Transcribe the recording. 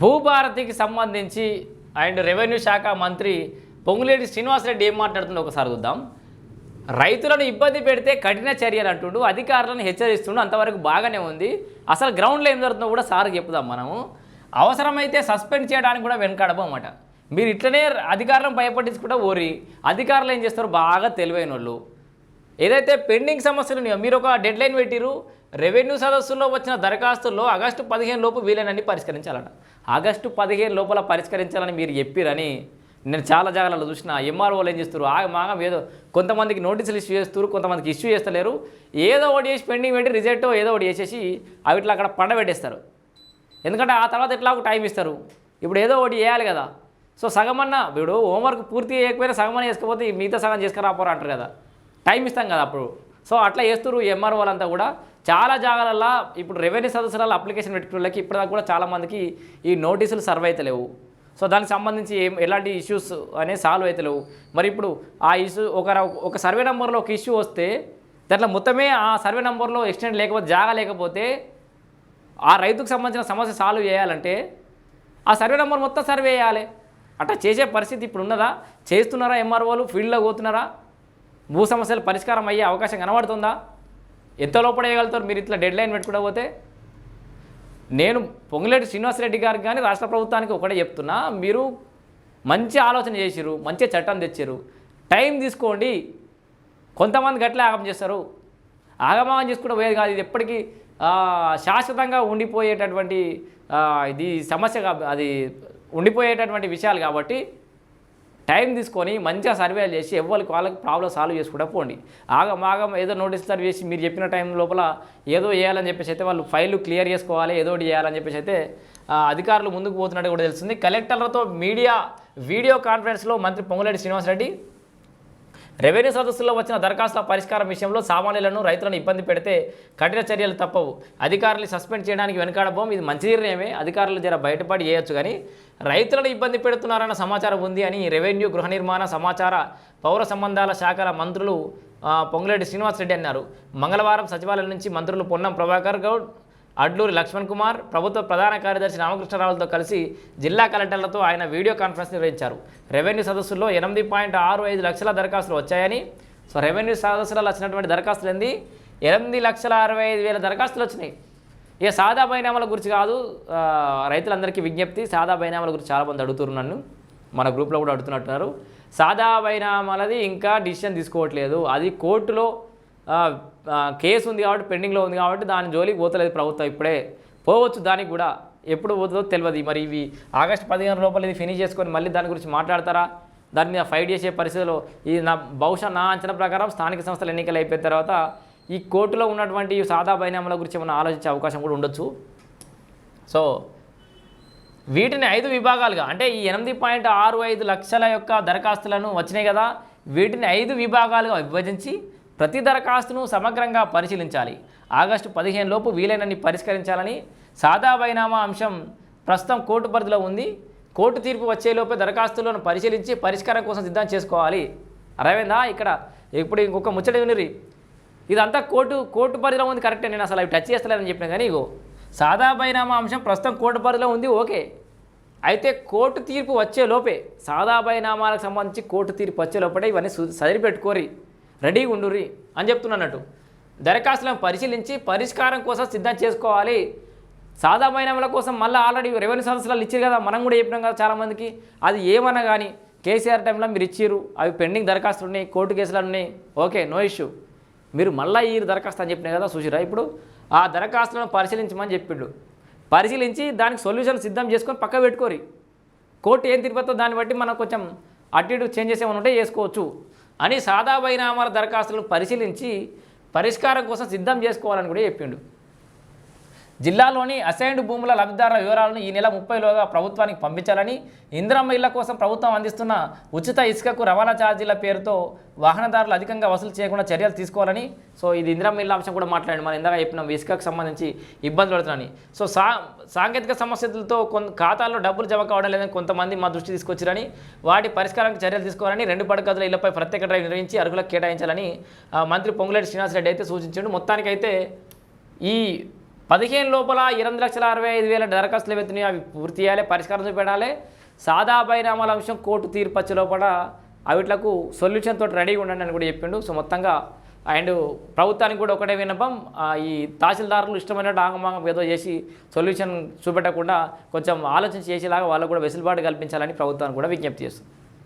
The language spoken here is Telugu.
భూభారతికి సంబంధించి అండ్ రెవెన్యూ శాఖ మంత్రి పొంగులేటి శ్రీనివాసరెడ్డి ఏం మాట్లాడుతుందో ఒకసారి చూద్దాం. రైతులను ఇబ్బంది పెడితే కఠిన చర్యలు అంటుండు అధికారులను హెచ్చరిస్తుండు అంతవరకు బాగానే ఉంది. అసలు గ్రౌండ్లో ఏం జరుగుతుందో కూడా సార్ చెప్పుదాం మనము. అవసరమైతే సస్పెండ్ చేయడానికి కూడా వెనకాడబోమాట. మీరు ఇట్లనే అధికారులను భయపట్టించుకుంటే ఓరి అధికారులు ఏం చేస్తారు? బాగా తెలివైన వాళ్ళు ఏదైతే పెండింగ్ సమస్యలు ఉన్నాయో మీరు ఒక డెడ్ లైన్ పెట్టిరు రెవెన్యూ సదస్సులో వచ్చిన దరఖాస్తుల్లో ఆగస్టు పదిహేను లోపు వీలైనన్ని పరిష్కరించాలట. ఆగస్టు పదిహేను లోపల పరిష్కరించాలని మీరు చెప్పిరని నేను చాలా జాగాలలో చూసిన ఎంఆర్ఓలు ఏం చేస్తారు ఆగ మాగం ఏదో కొంతమందికి నోటీసులు ఇష్యూ చేస్తారు కొంతమందికి ఇష్యూ చేస్తలేరు. ఏదో ఒకటి చేసి పెండింగ్ పెట్టి రిజల్ట్ ఏదో ఒకటి చేసేసి అవి ఇట్లా అక్కడ పండబెట్టేస్తారు ఎందుకంటే ఆ తర్వాత ఎట్లా టైం ఇస్తారు? ఇప్పుడు ఏదో ఒకటి చేయాలి కదా. సో సగమన్నా వీడు హోంవర్క్ పూర్తి చేయకపోయినా సగం చేసుకోకపోతే ఈ మిగతా సగం చేసుకురాపోరా అంటారు కదా. టైం ఇస్తాం కదా అప్పుడు. సో అట్లా చేస్తారు ఎంఆర్ వాళ్ళంతా కూడా. చాలా జాగాలల్లో ఇప్పుడు రెవెన్యూ సదస్సులలో అప్లికేషన్ పెట్టుకున్న వాళ్ళకి ఇప్పటిదాకా కూడా చాలామందికి ఈ నోటీసులు సర్వ్ అవుతలేవు సో దానికి సంబంధించి ఏం ఎలాంటి ఇష్యూస్ అనేవి సాల్వ్ అవుతలేవు మరి ఇప్పుడు ఆ ఇష్యూ ఒక ఒక సర్వే నెంబర్లో ఒక ఇష్యూ వస్తే దాంట్లో మొత్తమే ఆ సర్వే నెంబర్లో ఎక్స్టెండ్ లేకపోతే జాగా లేకపోతే ఆ రైతుకు సంబంధించిన సమస్య సాల్వ్ చేయాలంటే ఆ సర్వే నెంబర్ మొత్తం సర్వే చేయాలి. అట్లా చేసే పరిస్థితి ఇప్పుడు ఉన్నదా? చేస్తున్నారా ఎంఆర్ఓలు ఫీల్డ్లో పోతున్నారా? భూ సమస్యలు పరిష్కారం అయ్యే అవకాశం కనబడుతుందా? ఎంత లోపడేయగలుగుతారు మీరు ఇట్లా డెడ్ లైన్ పెట్టుకోకపోతే నేను పొంగులేటి శ్రీనివాసరెడ్డి గారికి కానీ రాష్ట్ర ప్రభుత్వానికి ఒకటే చెప్తున్నా. మీరు మంచి ఆలోచన చేసిరు మంచి చట్టం తెచ్చారు టైం తీసుకోండి. కొంతమంది గట్లే ఆగం చేస్తారు. ఆగమాగం చేసుకుంటే పోయేది కాదు. ఇది ఎప్పటికీ శాశ్వతంగా ఉండిపోయేటటువంటి ఇది సమస్య అది ఉండిపోయేటటువంటి విషయాలు కాబట్టి టైం తీసుకొని మంచిగా సర్వేలు చేసి ఎవరికి వాళ్ళకి ప్రాబ్లం సాల్వ్ చేసుకుంటా పోండి. ఆగం ఆగం ఏదో నోటీస్ సర్వ్ చేసి మీరు చెప్పిన టైం లోపల ఏదో చేయాలని చెప్పేసి అయితే వాళ్ళు ఫైల్ క్లియర్ చేసుకోవాలి ఏదో చేయాలని చెప్పేసి అయితే అధికారులు ముందుకు పోతున్నట్టు కూడా తెలుస్తుంది. కలెక్టర్లతో మీడియా వీడియో కాన్ఫరెన్స్లో మంత్రి పొంగులేటి శ్రీనివాసరెడ్డి రెవెన్యూ సదస్సులో వచ్చిన దరఖాస్తుల పరిష్కారం విషయంలో సామాన్యులను రైతులను ఇబ్బంది పెడితే కఠిన చర్యలు తప్పవు. అధికారులు సస్పెండ్ చేయడానికి వెనకాడబోం ఇది మంచి నిర్ణయమే. అధికారులు జర బయటపడి చేయొచ్చు కానీ రైతులను ఇబ్బంది పెడుతున్నారన్న సమాచారం ఉంది అని రెవెన్యూ గృహ నిర్మాణ సమాచార పౌర సంబంధాల శాఖల మంత్రులు ఆ, పొంగులేటి శ్రీనివాసరెడ్డి అన్నారు. మంగళవారం సచివాలయం నుంచి మంత్రులు పొన్నం ప్రభాకర్ గౌడ్ అడ్లూరి లక్ష్మణ్ కుమార్ ప్రభుత్వ ప్రధాన కార్యదర్శి రామకృష్ణరావులతో కలిసి జిల్లా కలెక్టర్లతో ఆయన వీడియో కాన్ఫరెన్స్ నిర్వహించారు. రెవెన్యూ సదస్సుల్లో ఎనిమిది పాయింట్ ఆరు ఐదు లక్షల దరఖాస్తులు వచ్చాయని సో రెవెన్యూ సదస్సులలో వచ్చినటువంటి దరఖాస్తులు ఏంది? ఎనిమిది లక్షల అరవై ఐదు వేల దరఖాస్తులు వచ్చినాయి. ఇక సాదా బైనామాల గురించి కాదు రైతులందరికీ విజ్ఞప్తి సాదా బైనామాల గురించి చాలామంది అడుగుతున్నారు నన్ను. మన గ్రూప్లో కూడా అడుగుతున్నట్టున్నారు. సాదా బైనామాలది ఇంకా డిసిషన్ తీసుకోవట్లేదు. అది కోర్టులో కేసు ఉంది కాబట్టి పెండింగ్లో ఉంది కాబట్టి దాని జోలికి పోతలేదు ప్రభుత్వం ఇప్పుడే. పోవచ్చు దానికి కూడా. ఎప్పుడు పోతుందో తెలియదు మరి ఇవి ఆగస్టు పదిహేను లోపల ఇది ఫినిష్ చేసుకొని మళ్ళీ దాని గురించి మాట్లాడతారా? దాని మీద ఫైట్ చేసే పరిస్థితిలో ఇది నా బహుశా నా అంచనా ప్రకారం స్థానిక సంస్థల ఎన్నికలు అయిపోయిన తర్వాత ఈ కోర్టులో ఉన్నటువంటి సాదా బైనామాల గురించి మనం ఆలోచించే అవకాశం కూడా ఉండొచ్చు. సో వీటిని ఐదు విభాగాలుగా అంటే ఈ ఎనిమిది పాయింట్ ఆరు ఐదు లక్షల యొక్క దరఖాస్తులను వచ్చినాయి కదా. వీటిని ఐదు విభాగాలుగా విభజించి ప్రతి దరఖాస్తును సమగ్రంగా పరిశీలించాలి. ఆగస్టు పదిహేను లోపు వీలైనన్ని పరిష్కరించాలని సాదా బైనామా అంశం ప్రస్తుతం కోర్టు పరిధిలో ఉంది. కోర్టు తీర్పు వచ్చేలోపే దరఖాస్తులను పరిశీలించి పరిష్కారం కోసం సిద్ధం చేసుకోవాలి. అరవిందా ఇక్కడ ఇప్పుడు ఇంకొక ముచ్చట వినిరి. ఇదంతా కోర్టు కోర్టు పరిధిలో ఉంది కరెక్టే. నేను అసలు అవి టచ్ చేస్తలేదని చెప్పిన కానీ ఇగో సాదా బైనామా అంశం ప్రస్తుతం కోర్టు పరిధిలో ఉంది ఓకే. అయితే కోర్టు తీర్పు వచ్చే లోపే సాదా బైనామాలకు సంబంధించి కోర్టు తీర్పు వచ్చే లోపటే ఇవన్నీ సరిపెట్టుకోరి. రెడీగా ఉండుర్రి అని చెప్తున్నట్టు. దరఖాస్తులను పరిశీలించి పరిష్కారం కోసం సిద్ధం చేసుకోవాలి. సాదా బైనామాల కోసం మళ్ళీ ఆల్రెడీ రెవెన్యూ సంస్థలు ఇచ్చారు కదా మనం కూడా చెప్పినాం కదా చాలామందికి. అది ఏమన్నా కానీ కేసీఆర్ టైంలో మీరు ఇచ్చిర్రు అవి పెండింగ్ దరఖాస్తులు ఉన్నాయి కోర్టు కేసులు ఉన్నాయి. Okay no issue. మీరు మళ్ళీ ఈ దరఖాస్తు అని చెప్పినాయి కదా సుశీరా ఇప్పుడు ఆ దరఖాస్తులను పరిశీలించమని చెప్పిండు. పరిశీలించి దానికి సొల్యూషన్ సిద్ధం చేసుకొని పక్క పెట్టుకోరి కోర్టు ఏం తిరిగిపోతుందో దాన్ని బట్టి మనం కొంచెం అటు ఇటు చేంజ్ చేసేమని ఉంటే చేసుకోవచ్చు. అని సాదా బైనామాల దరఖాస్తులను పరిశీలించి పరిష్కారం కోసం సిద్ధం చేసుకోవాలని కూడా చెప్పిండు. జిల్లాలోని అసైన్డ్ భూముల లబ్ధిదారుల వివరాలను ఈ నెల ముప్పైలోగా ప్రభుత్వానికి పంపించాలని ఇందిరమ్మ ఇళ్ళ కోసం ప్రభుత్వం అందిస్తున్న ఉచిత ఇసుకకు రవాణా ఛార్జీల పేరుతో వాహనదారులు అధికంగా వసూలు చేయకుండా చర్యలు తీసుకోవాలని సో ఇది ఇందిరమ్మ ఇళ్ళ అంశం కూడా మాట్లాడండి. మనం ఇందాక చెప్పినాం ఇసుకకు సంబంధించి ఇబ్బందులు పడుతున్నాయి సో సా సాంకేతిక సమస్యలతో కొంత ఖాతాల్లో డబ్బులు జమ కావడం లేదని కొంతమంది మా దృష్టి తీసుకొచ్చారని వాటి పరిష్కారానికి చర్యలు తీసుకోవాలని రెండు పడగదుల ఇళ్ళపై ప్రత్యేక డ్రైవ్ నిర్వహించి అర్హులకు కేటాయించాలని మంత్రి పొంగులేటి శ్రీనివాసరెడ్డి అయితే సూచించాడు. మొత్తానికైతే ఈ పదిహేను లోపల ఎనిమిది లక్షల అరవై ఐదు వేల దరఖాస్తులు వెళ్తున్నాయి అవి పూర్తి చేయాలి పరిష్కారం చూపెట్టాలి. సాదా అంశం కోర్టు తీర్పు వచ్చే లోపల అవిట్లకు సొల్యూషన్ తోటి రెడీగా ఉండండి అని కూడా చెప్పిండు. సో మొత్తంగా అండ్ ప్రభుత్వానికి కూడా ఒకటే విన్నపం ఈ తహసీల్దారులు ఇష్టమైనట్టు ఆగమాగం ఏదో చేసి సొల్యూషన్ చూపెట్టకుండా కొంచెం ఆలోచన చేసేలాగా వాళ్ళకు కూడా వెసులుబాటు కల్పించాలని ప్రభుత్వాన్ని కూడా విజ్ఞప్తి చేస్తుంది